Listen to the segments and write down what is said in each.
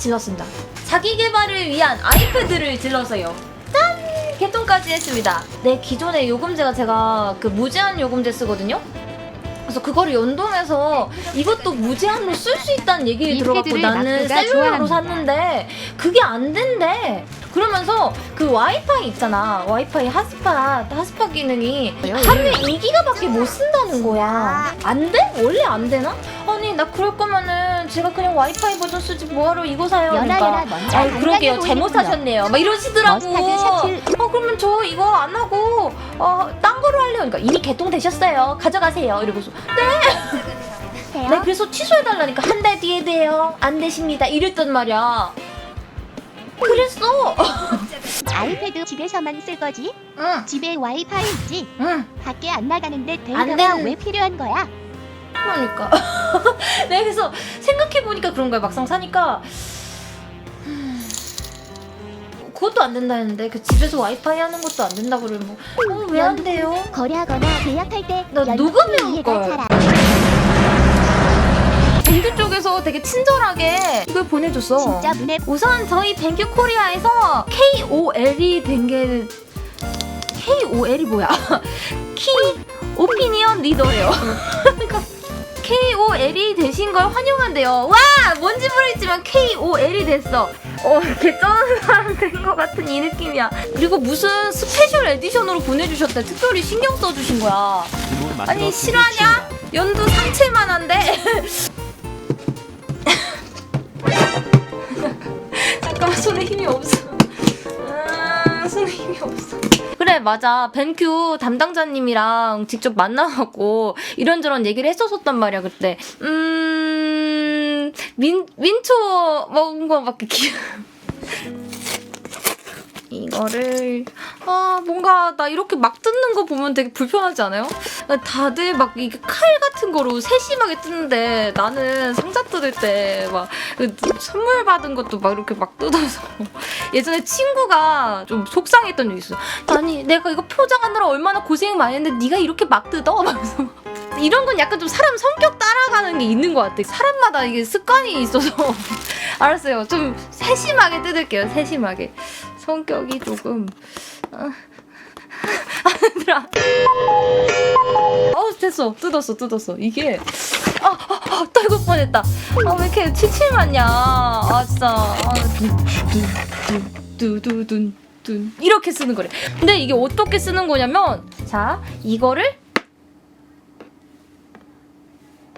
질렀습니다. 자기 개발을 위한 아이패드를 질러서요. 짠! 개통까지 했습니다. 내 기존의 요금제가 제가 그 무제한 요금제 쓰거든요. 그래서 그거를 연동해서 이것도 무제한으로 쓸 수 있다는 얘기 이 들어갖고 나는 셀룰러로. 샀는데 그게 안 된대. 그러면서 그 와이파이 있잖아. 와이파이 핫스팟, 핫스팟 기능이 하루에 2기가밖에 못 쓴다는 거야. 안 돼? 원래 안 되나? 아니 나 그럴 거면은 제가 그냥 와이파이 버전 쓰지 뭐하러 이거 사요? 그러니까 아 그러게요. 잘못 사셨네요 막 이러시더라고. 어 그러면 저 이거 안 하고 어딴 거로 할래요 그러니까 이미 개통되셨어요 가져가세요 이러고서 네, 네 그래서 취소해달라니까 한 달 뒤에 돼요 안 되십니다 이랬단 말이야 그랬어 아이패드 집에서만 쓸 거지? 응 집에 와이파이 있지? 응. 밖에 안 나가는데 안 데이터가 되는- 왜 필요한 거야? 그러니까 네 그래서 생각해 보니까 그런 거야 막상 사니까 음, 그것도 안 된다 했는데 그 집에서 와이파이 하는 것도 안 된다 그러면 어, 왜안 돼요? 거래하거나 계약할 때나 연동이 녹음해올 이해가 걸. 잘 안- 뱅큐 쪽에서 되게 친절하게 이걸 보내줬어 진짜 문에 우선 저희 뱅큐 코리아에서 KOL이 된 게 KOL이 뭐야? 키 오피니언 리더예요. 그러니까 KOL이 되신 걸 환영한대요. 와 뭔지 모르겠지만 KOL이 됐어. 어 이렇게 쩌는 사람 된 것 같은 이 느낌이야. 그리고 무슨 스페셜 에디션으로 보내주셨대. 특별히 신경 써주신 거야. 아니 실화냐? 연두 상체만 한데. 손에 힘이 없어. 아, 손에 힘이 없어. 그래 맞아 벤큐 담당자님이랑 직접 만나갖고 이런저런 얘기를 했었었단 말이야 그때 음... 민, 민초 먹은 거밖에 기억 이거를 아 뭔가 나 이렇게 막 뜯는 거 보면 되게 불편하지 않아요? 다들 막 이게 칼 같은 거로 세심하게 뜯는데 나는 상자 뜯을 때막 그 선물 받은 것도 막 이렇게 막 뜯어서 예전에 친구가 좀 속상했던 적이 있어. 아니 내가 이거 포장하느라 얼마나 고생 많이 했는데 네가 이렇게 막 뜯어? 막면서 이런 건 약간 좀 사람 성격 따라가는 게 있는 것 같아. 사람마다 이게 습관이 있어서 알았어요. 좀 세심하게 뜯을게요. 세심하게 성격이 조금 아, 아들아. 어 됐어. 뜯었어 뜯었어. 이게 아, 아, 아 떨굴 뻔했다. 아 왜 이렇게 맞냐. 아 진짜. 아, 두두두둔 둔. 이렇게 쓰는 거래. 근데 이게 어떻게 쓰는 거냐면 자 이거를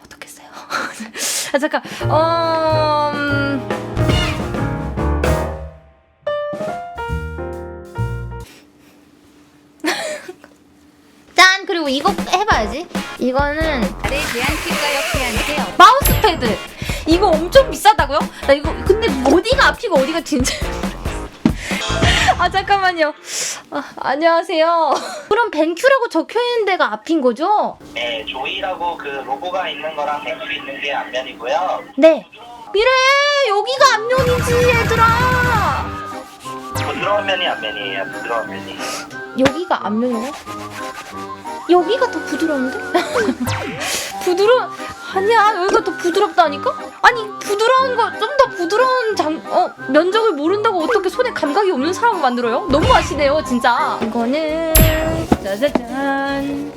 어떻게 써요? 아 잠깐. 어 음... 그리고 이거 해봐야지 이거는 나를 대한 치과 옆에 한테 마우스 패드 이거 엄청 비싸다고요? 나 이거 근데 어디가 앞이고 어디가 뒤인지 아 잠깐만요 아, 안녕하세요 그럼 벤큐라고 적혀 있는 데가 앞인 거죠? 네, 조이라고 그 로고가 있는 거랑 뱅크 있는 게 앞면이고요. 네 이래 여기가 앞면이지 얘들아 부드러운 면이 앞면이에요. 부드러운 면이. 여기가 앞면이네 여기가 더 부드러운데? 부드러 아니야 여기가 더 부드럽다니까? 아니 부드러운 거 좀 더 부드러운 장 어 면적을 모른다고 어떻게 손에 감각이 없는 사람을 만들어요? 너무 아시네요 진짜 이거는 짜자잔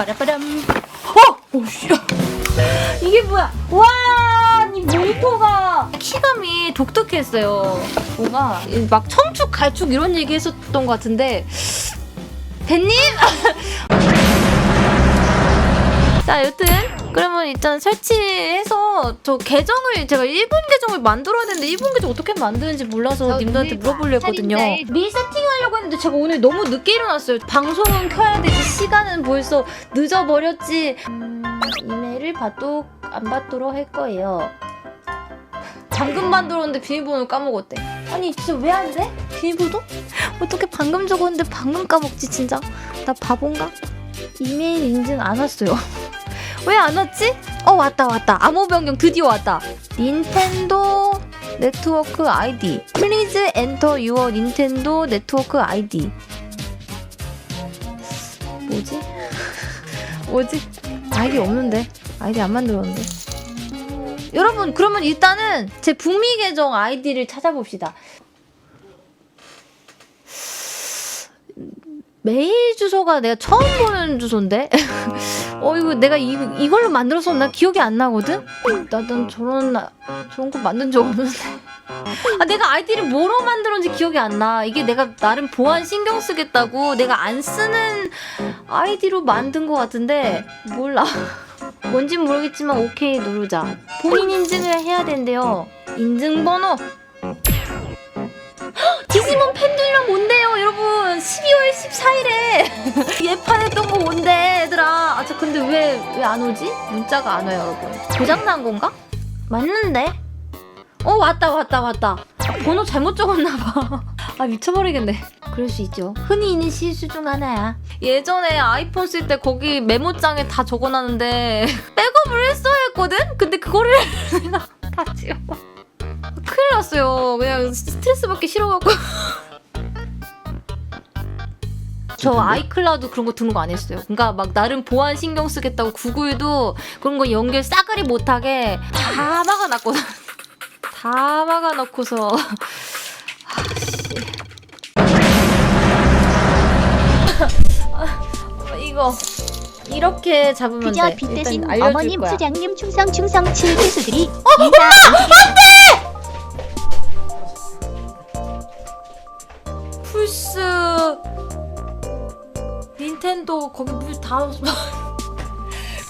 빠라빠람. 어! 오씨 이게 뭐야? 와 이 모니터가 키감이 독특했어요. 뭔가 막 청축 갈축 이런 얘기 했었던 것 같은데. 벤님? 자 여튼 그러면 일단 설치해서 저 계정을 제가 1분 계정을 만들어야 되는데 1분 계정 어떻게 만드는지 몰라서 저 님들한테 물어보려 했거든요. 미리 세팅하려고 했는데 제가 오늘 너무 늦게 일어났어요. 방송은 켜야 되지 시간은 벌써 늦어버렸지. 음, 이메일을 받도 안 받도록 할 거예요. 방금 만들었는데 비밀번호 까먹었대. 아니 진짜 왜 안 돼? 비밀번호? 어떻게 방금 적었는데 방금 까먹지 진짜? 나 바본가? 이메일 인증 안 왔어요 왜 안 왔지? 어 왔다 왔다 암호 변경 드디어 왔다 닌텐도 네트워크 아이디. Please enter your Nintendo 네트워크 아이디. 뭐지? 뭐지? 아이디 없는데. 아이디 안 만들었는데. 여러분 그러면 일단은 제 북미 계정 아이디를 찾아봅시다. 메일 주소가 내가 처음 보는 주소인데 어 이거 내가 이, 이걸로 만들었었나 기억이 안 나거든? 나는 저런 나- 저런 거 만든 적 없는데. 아 내가 아이디를 뭐로 만들었는지 기억이 안 나. 이게 내가 나름 보안 신경 쓰겠다고 내가 안 쓰는 아이디로 만든 것 같은데 몰라. 뭔진 모르겠지만 오케이 누르자. 본인 인증을 해야 된대요. 인증번호. 디지몬 펜듈럼 온대요 여러분? 12월 14일에 예판했던 왜 왜 안 오지? 문자가 안 와요 여러분 고장난 건가? 맞는데? 어 왔다 왔다 왔다 아, 번호 잘못 적었나 봐 아 미쳐버리겠네 그럴 수 있죠 흔히 있는 실수 중 하나야 예전에 아이폰 쓸 때 거기 메모장에 다 적어놨는데 백업을 했어야 했거든? 근데 그거를 다 지워 큰일 났어요. 그냥 스트레스 받기 싫어갖고. 저 아이클라우드 그런 거 드는 거 안 했어요. 그러니까 막 나름 보안 신경 쓰겠다고 구글도 그런 거 연결 싸그리 못하게 다 막아놨거든. 다 막아놓고서 아, 이거 이렇게 잡으면 그저 돼. 빚 대신 일단 알려줄 어머님 거야. 수장님 충성 충성 칠 개수들이 어, 인사 플스 닌텐도 거기 물 다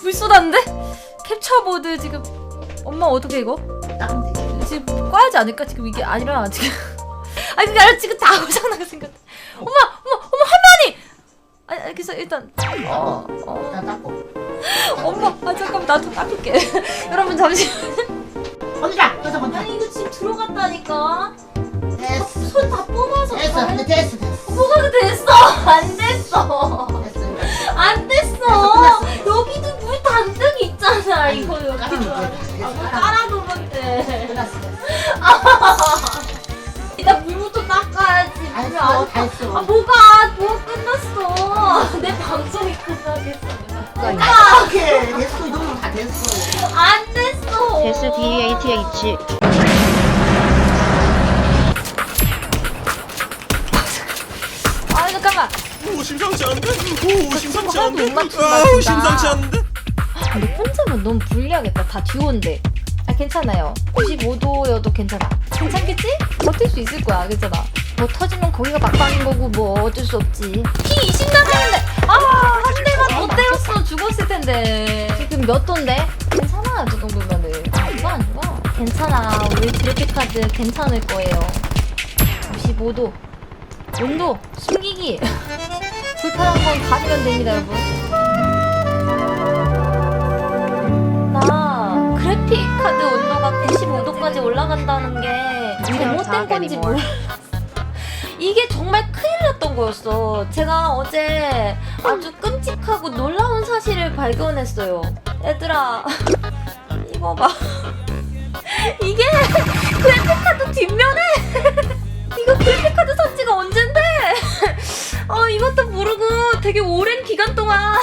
물 쏟았는데 캡처보드 지금 엄마 어떻게 이거 지금 꺼야지 않을까 지금 이게 아니라 지금 아니 그게 아니라 지금 다 고장나게 생겼다 엄마 엄마 엄마 할머니 아니 아니 그래서 일단 어, 어. 엄마 아 잠깐 나도 닦을게 여러분 잠시만 어디가? 여기서 먼저. 아니 이거 지금 들어갔다니까 됐어. 손 다 뽑아서 됐어. 다 근데 됐어. 됐어. 뭐가 됐어 안 됐어. 안 됐어. 여기도 물 단등 있잖아. 이거 여기도. 깔아놓으면 돼. 아, 뭐 돼. 끝났어. 됐어. 일단 물부터 닦아야지. 다 물이. 안. 다 했어. 아 뭐가 뭐가 끝났어. 내 방송이 끝나겠어. 아, 오케이. 됐어. 이 정도면 다 됐어. 안 됐어. 대수 DATH 오 심상치 않은데? 오 심상치 하나도 못 않은데? 아우 진짜. 심상치 않은데? 근데 혼자면 너무 불리하겠다. 다 듀오인데. 아 괜찮아요. 95도여도 괜찮아. 괜찮겠지? 버틸 수 있을 거야. 괜찮아. 뭐 터지면 거기가 막방인 거고 뭐 어쩔 수 없지. 피 20 나가는데 아한 대만 더 때렸으면 죽었을 텐데. 지금 몇 도인데? 괜찮아 저 정도면은. 아 이거 안 죽어. 괜찮아. 우리 그래픽 카드 괜찮을 거예요. 95도. 온도 숨기기. 불편한 건 가리면 됩니다 여러분. 나 그래픽 카드 온도가 95도까지 올라간다는 게 잘못된 건지 몰라. 이게 정말 큰일 났던 거였어. 제가 어제 아주 끔찍하고 놀라운 사실을 발견했어요. 얘들아, 이거 봐. 이게 그래픽 카드 뒷면에 이거 그래픽 카드 산 지가 언젠데? 어, 이것도 모르고 되게 오랜 기간 동안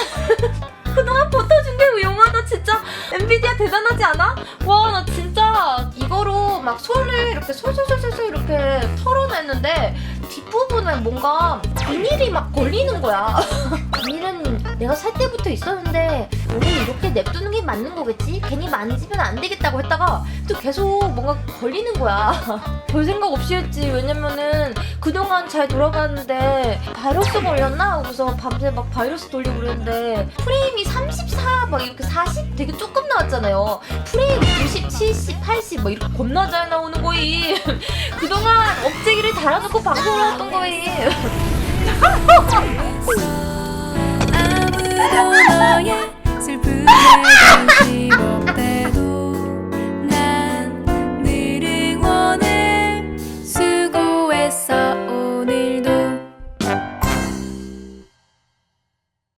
그동안 버텨준 게 영화다 진짜 엔비디아 대단하지 않아? 와 나 진짜 이거로 막 손을 이렇게 솔솔솔솔 이렇게 털어냈는데 뒷부분에 뭔가 비닐이 막 걸리는 거야 비닐은 내가 살 때부터 있었는데 오늘 이렇게 냅두는 게 맞는 거겠지? 괜히 만지면 안 되겠다고 했다가 또 계속 뭔가 걸리는 거야 별 생각 없이 했지 왜냐면은 그동안 잘 돌아가는데 바이러스 걸렸나? 그래서 밤새 막 바이러스 돌리고 그랬는데 프레임이 34, 막 이렇게 40 되게 조금 나왔잖아요. 프레임 90, 70, 80 막 이렇게 겁나 잘 나오는 거임. 그동안 억제기를 달아놓고 방송을 했던 거임. 아무도 너의 슬픔에